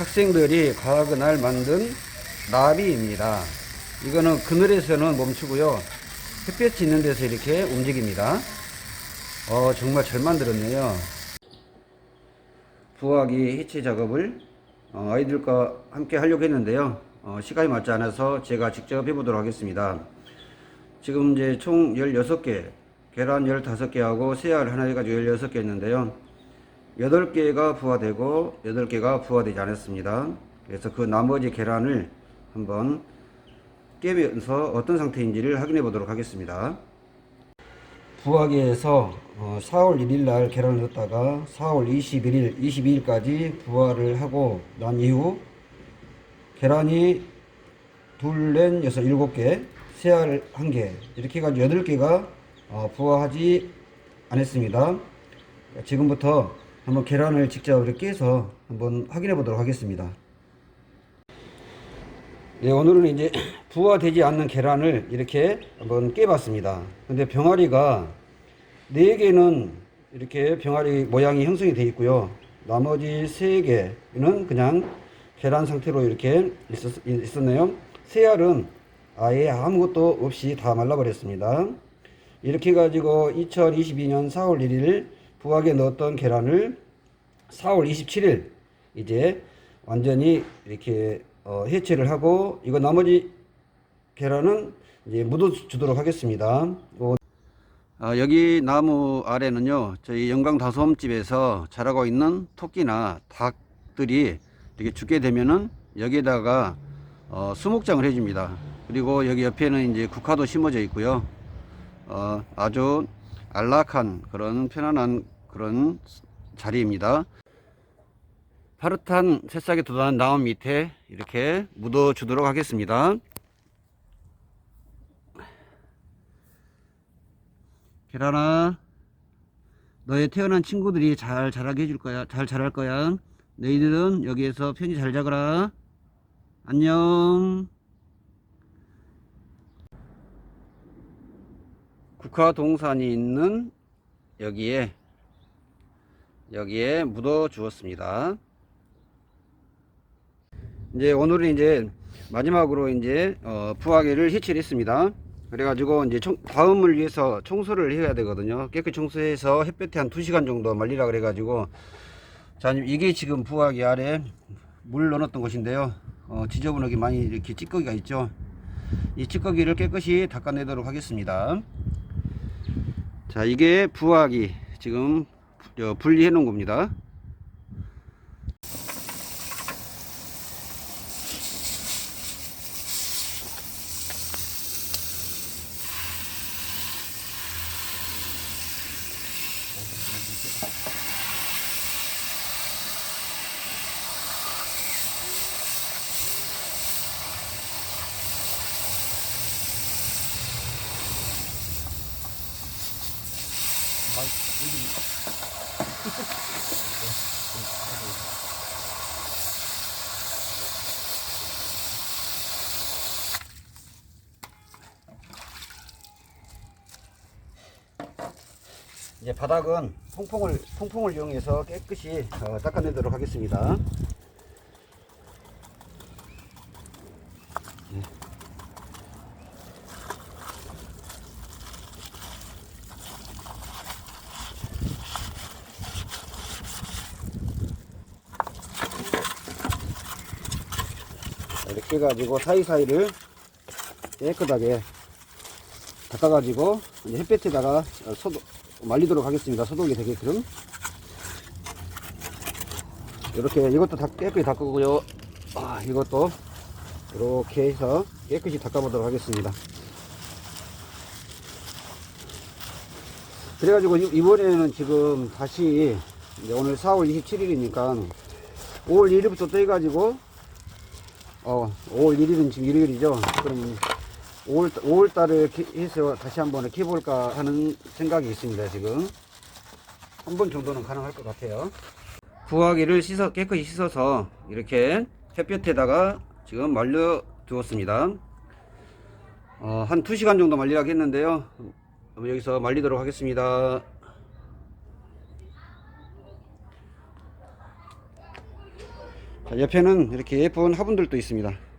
학생들이 과학의 날 만든 나비입니다. 이거는 그늘에서는 멈추고요. 햇볕이 있는 데서 이렇게 움직입니다. 어, 정말 잘 만들었네요. 부화기 해체 작업을 어, 아이들과 함께 하려고 했는데요. 어, 시간이 맞지 않아서 제가 직접 해보도록 하겠습니다. 지금 이제 총 16개, 계란 15개하고 새알 하나 해가지고 16개 했는데요. 8개가 부화되고 8개가 부화되지 않았습니다. 그래서 그 나머지 계란을 한번 깨면서 어떤 상태인지를 확인해 보도록 하겠습니다. 부화기에서 어, 4월 1일 날 계란을 넣었다가 4월 21일, 22일까지 부화를 하고 난 이후 계란이 둘, 넷, 여섯, 일곱 개, 새알 한 개, 이렇게 해가지고 여덟 개가 어, 부화하지 않았습니다. 지금부터 한번 계란을 직접 이렇게 깨서 한번 확인해 보도록 하겠습니다. 네, 오늘은 이제 부화되지 않는 계란을 이렇게 한번 깨봤습니다. 근데 병아리가 4개는 이렇게 병아리 모양이 형성이 되어 있고요. 나머지 3개는 그냥 계란 상태로 이렇게 있었, 있었네요. 새알은 아예 아무것도 없이 다 말라버렸습니다. 이렇게 가지고 2022년 4월 1일 부화기에 넣었던 계란을 4월 27일 이제 완전히 이렇게 어, 해체를 하고 이거 나머지 계란은 이제 묻어 주도록 하겠습니다. 어, 아, 여기 나무 아래는요 저희 영광 다솜집에서 자라고 있는 토끼나 닭들이 이렇게 죽게 되면은 여기에다가 어, 수목장을 해줍니다. 그리고 여기 옆에는 이제 국화도 심어져 있고요. 어, 아주 안락한 그런 편안한 그런 자리입니다. 파릇한 새싹이 돋아난 나무 밑에 이렇게 묻어 주도록 하겠습니다. 계란아, 너의 태어난 친구들이 잘 자라게 해줄 거야. 잘 자랄 거야. 너희들은 여기에서 편히 잘 자거라. 안녕. 국화 동산이 있는 여기에 여기에 묻어 주었습니다. 이제 오늘은 이제 마지막으로 이제 어, 부화기를 해체를 했습니다. 그래가지고 이제 청, 다음을 위해서 청소를 해야 되거든요. 깨끗이 청소해서 햇볕에 한 2시간 정도 말리라 그래가지고 자 이게 지금 부화기 아래 물 넣어놨던 곳인데요. 어, 지저분하게 많이 이렇게 찌꺼기가 있죠. 이 찌꺼기를 깨끗이 닦아내도록 하겠습니다. 자 이게 부화기 지금 어, 분리해 놓은 겁니다. 이제 바닥은 통풍을 통풍을 이용해서 깨끗이 어, 닦아내도록 하겠습니다. 해가지고 사이사이를 깨끗하게 닦아가지고 이제 햇볕에다가 어, 소독, 말리도록 하겠습니다. 소독이 되게끔. 이렇게 이것도 다 깨끗이 닦고요. 아, 이것도 이렇게 해서 깨끗이 닦아보도록 하겠습니다. 그래가지고 이- 이번에는 지금 다시 오늘 4월 27일이니까 5월 1일부터 또 해가지고 어 5월 1일은 지금 일요일이죠. 그럼 5월, 5월 달에 해서 다시 한번 해볼까 하는 생각이 있습니다, 지금. 한 번 정도는 가능할 것 같아요. 부화기를 씻어, 깨끗이 씻어서 이렇게 햇볕에다가 지금 말려 두었습니다. 어, 한 2시간 정도 말리라고 했는데요. 여기서 말리도록 하겠습니다. 자, 옆에는 이렇게 예쁜 화분들도 있습니다.